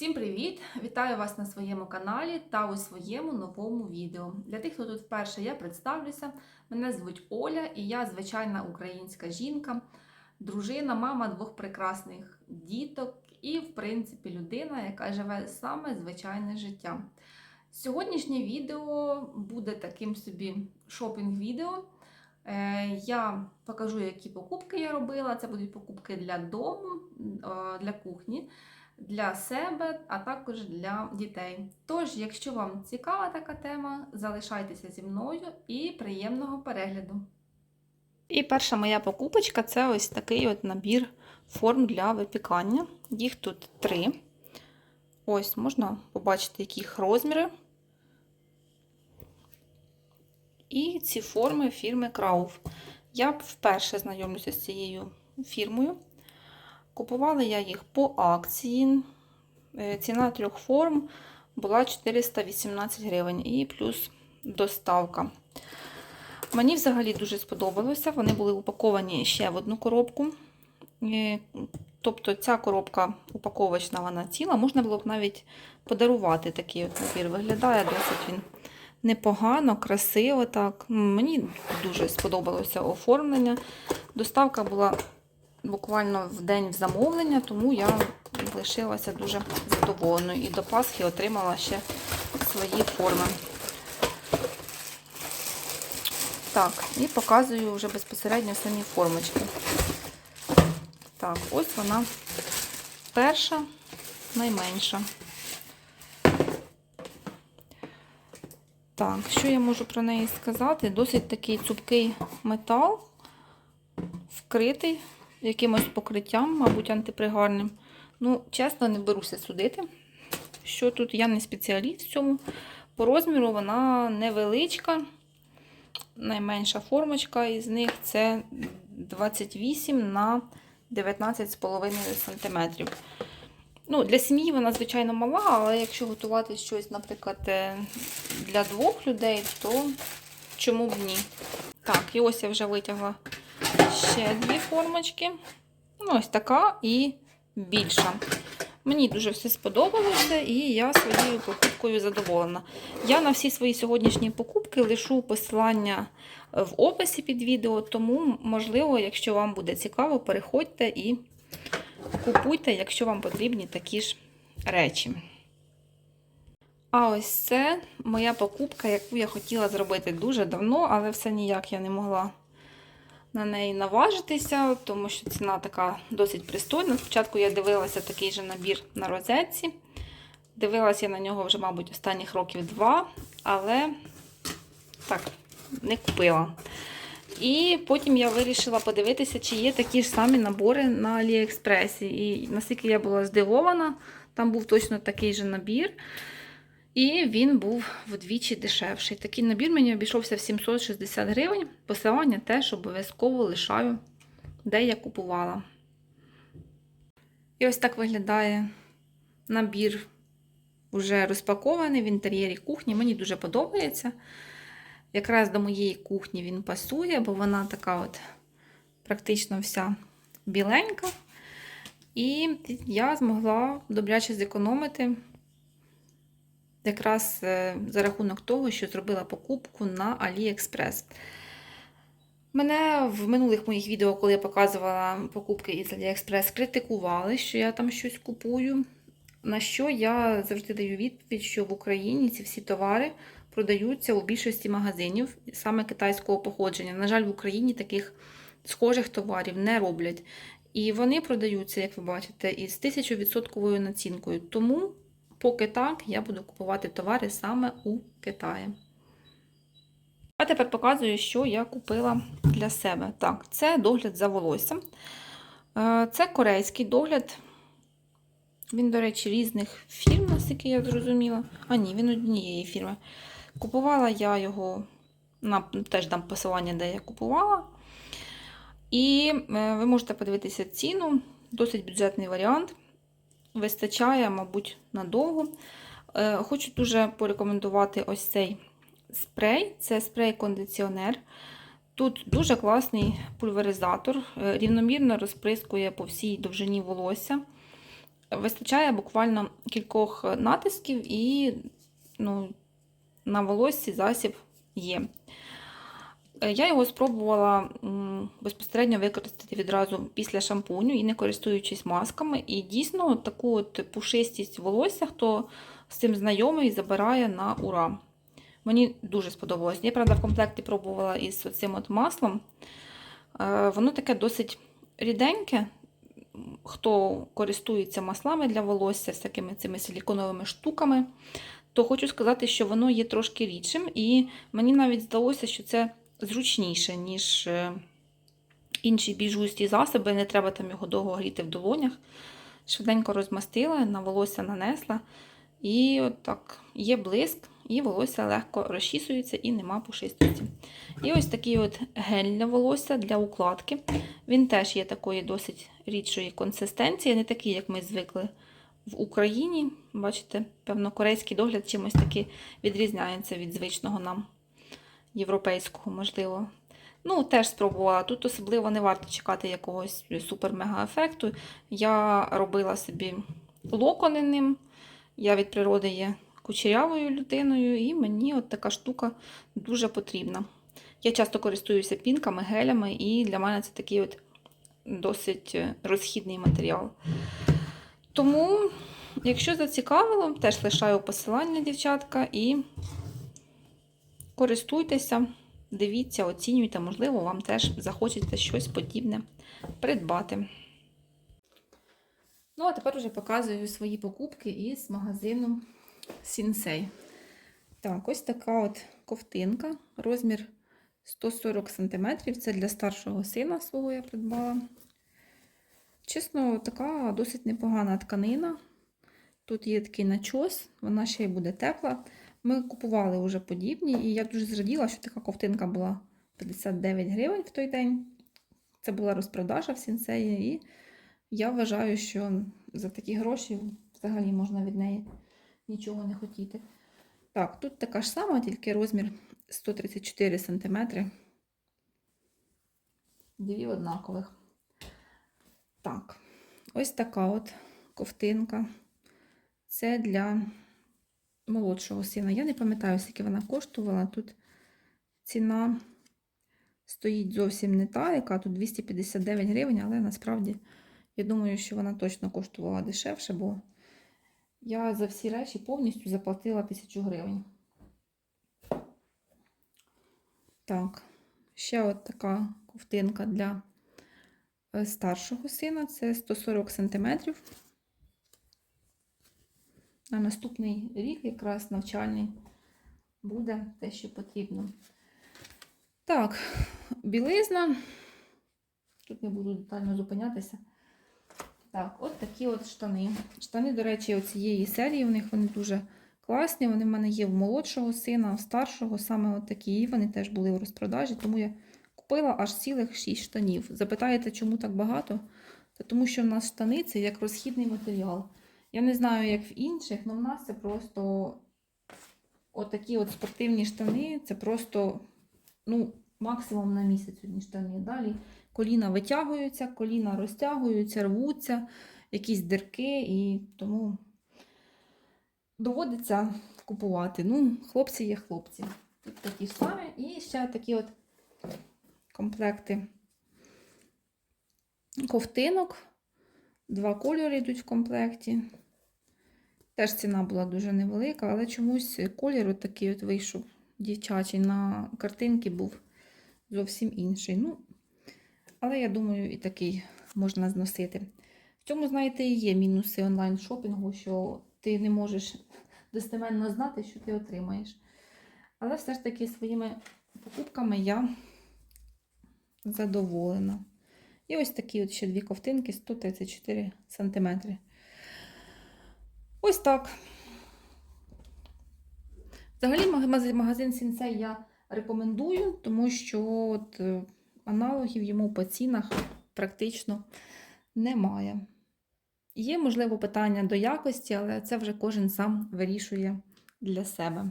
Всім привіт! Вітаю вас на своєму каналі та у своєму новому відео. Для тих, хто тут вперше я представлюся. Мене звуть Оля і я звичайна українська жінка, дружина, мама двох прекрасних діток і, в принципі, людина, яка живе саме звичайне життя. Сьогоднішнє відео буде таким собі шопінг-відео. Е, Я покажу, які покупки я робила. Це будуть покупки для дому, для кухні для себе, а також для дітей. Тож, якщо вам цікава така тема, залишайтеся зі мною і приємного перегляду. І перша моя покупочка це ось такий от набір форм для випікання. Їх тут три. Ось можна побачити, яких розміри. І ці форми фірми Крауф. Я вперше знайомлюся з цією фірмою. Купувала я їх по акції. Е, Ціна трьох форм була 418 гривень і плюс доставка. Мені взагалі дуже сподобалося. Вони були упаковані ще в одну коробку. Е, Тобто ця коробка упаковочна, вона ціла. Можна було б навіть подарувати такий от набір. Виглядає досить він непогано, красиво. так. Мені дуже сподобалося оформлення. Доставка була буквально в день замовлення, тому я лишилася дуже задоволеною. І до Пасхи отримала ще свої форми. Так, і показую вже безпосередньо самі формочки. Так, ось вона перша, найменша. Так, що я можу про неї сказати? Досить такий цупкий метал, вкритий якимось покриттям, мабуть, антипригарним. Ну, чесно, не беруся судити. Що тут я не спеціаліст в цьому. По розміру вона невеличка. Найменша формочка із них це 28 на 19,5 см. Ну, Для сім'ї вона, звичайно, мала, але якщо готувати щось, наприклад, е, для двох людей, то чому б ні? Так, і ось я вже витягла ще дві формочки. Ну, ось така і більша. Мені дуже все сподобалося, і я своєю покупкою задоволена. Я на всі свої сьогоднішні покупки лишу посилання в описі під відео, тому, можливо, якщо вам буде цікаво, переходьте і купуйте, якщо вам потрібні такі ж речі. А ось це моя покупка, яку я хотіла зробити дуже давно, але все ніяк я не могла на неї наважитися, тому що ціна така досить пристойна. Спочатку я дивилася такий же набір на розетці. Дивилася я на нього вже, мабуть, останніх років два, але так, не купила. І потім я вирішила подивитися, чи є такі ж самі набори на Аліекспресі. І наскільки я була здивована, там був точно такий же набір. І він був вдвічі дешевший. Такий набір мені обійшовся в 760 гривень. Посилання теж обов'язково лишаю, де я купувала. І ось так виглядає набір вже розпакований в інтер'єрі кухні. Мені дуже подобається. Якраз до моєї кухні він пасує, бо вона така от практично вся біленька. І я змогла добряче зекономити якраз е, за рахунок того, що зробила покупку на AliExpress. Мене в минулих моїх відео, коли я показувала покупки із AliExpress, критикували, що я там щось купую. На що я завжди даю відповідь, що в Україні ці всі товари продаються у більшості магазинів саме китайського походження. На жаль, в Україні таких схожих товарів не роблять. І вони продаються, як ви бачите, із 1000% націнкою. Тому Поки так, я буду купувати товари саме у Китаї. А тепер показую, що я купила для себе. Так, це догляд за волоссям. Е, це корейський догляд. Він, до речі, різних фірм, наскільки я зрозуміла. А, ні, він однієї фірми. Купувала я його, на, теж дам посилання, де я купувала. І е, ви можете подивитися ціну, досить бюджетний варіант вистачає, мабуть, надовго. Е, хочу дуже порекомендувати ось цей спрей. Це спрей-кондиціонер. Тут дуже класний пульверизатор, е, рівномірно розприскує по всій довжині волосся. вистачає буквально кількох натисків і ну, на волоссі засіб є. Е, Я його спробувала безпосередньо використати відразу після шампуню і не користуючись масками. І дійсно таку от пушистість волосся, хто з цим знайомий, забирає на ура. Мені дуже сподобалось. Я, правда, в комплекті пробувала із цим от маслом. Е, Воно таке досить ріденьке. Хто користується маслами для волосся, всякими цими силіконовими штуками, то хочу сказати, що воно є трошки рідшим, і мені навіть здалося, що це зручніше, ніж е, інші більш густі засоби. Не треба там його довго гріти в долонях. Швиденько розмастила, на волосся нанесла. І от так є блиск, і волосся легко розчісується і нема пушистості. І ось такий от гель для волосся для укладки. Він теж є такої досить рідшої консистенції, не такий, як ми звикли в Україні. Бачите, певно, корейський догляд чимось таки відрізняється від звичного нам європейського, можливо. Ну, теж спробувала. Тут особливо не варто чекати якогось супер-мега-ефекту. Я робила собі локони ним. Я від природи є кучерявою людиною, і мені от така штука дуже потрібна. Я часто користуюся пінками, гелями, і для мене це такий от досить е, розхідний матеріал. Тому, якщо зацікавило, теж лишаю посилання, дівчатка, і користуйтеся, дивіться, оцінюйте, можливо, вам теж захочеться щось подібне придбати. Ну, а тепер вже показую свої покупки із магазину Сінсей. Так, ось така от ковтинка, розмір 140 см. Це для старшого сина свого я придбала. Чесно, така досить непогана тканина. Тут є такий начос, вона ще й буде тепла. Ми купували вже подібні, і я дуже зраділа, що така ковтинка була 59 гривень в той день. Це була розпродажа в сінсеї, і я вважаю, що за такі гроші взагалі можна від неї нічого не хотіти. Так, тут така ж сама, тільки розмір 134 см. Дві однакових. Так, ось така от ковтинка. Це для молодшого сина. Я не пам'ятаю, скільки вона коштувала. Тут ціна стоїть зовсім не та, яка тут 259 гривень, але насправді я думаю, що вона точно коштувала дешевше, бо я за всі речі повністю заплатила 1000 гривень. Так, ще от така ковтинка для е, старшого сина. Це 140 см. На наступний рік, якраз навчальний, буде те, що потрібно. Так, білизна. Тут не буду детально зупинятися. Так, от такі от штани. Штани, до речі, цієї серії, у них вони дуже класні. Вони в мене є в молодшого сина, в старшого, саме от такі. І вони теж були в розпродажі, тому я купила аж цілих 6 штанів. Запитаєте, чому так багато? Та тому що в нас штани це як розхідний матеріал. Я не знаю, як в інших, але в нас це просто отакі от спортивні штани, це просто ну, максимум на місяць одні штани. Далі коліна витягуються, коліна розтягуються, рвуться, якісь дирки, і тому доводиться купувати. Ну, хлопці є хлопці. Тут такі ж самі. І ще такі от комплекти ковтинок. Два кольори йдуть в комплекті. Теж ціна була дуже невелика, але чомусь колір от такий от вийшов дівчачий. На картинці був зовсім інший. Ну, але я думаю, і такий можна зносити. В цьому, знаєте, і є мінуси онлайн-шопінгу, що ти не можеш достеменно знати, що ти отримаєш. Але все ж таки своїми покупками я задоволена. І ось такі от ще дві ковтинки 134 см. Ось так. Взагалі, магазин, Сінсей я рекомендую, тому що от, е, аналогів йому по цінах практично немає. Є, можливо, питання до якості, але це вже кожен сам вирішує для себе.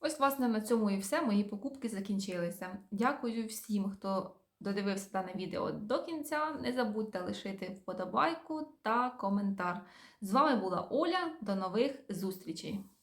Ось, власне, на цьому і все. Мої покупки закінчилися. Дякую всім, хто додивився дане відео до кінця. Не забудьте лишити вподобайку та коментар. З вами була Оля. До нових зустрічей!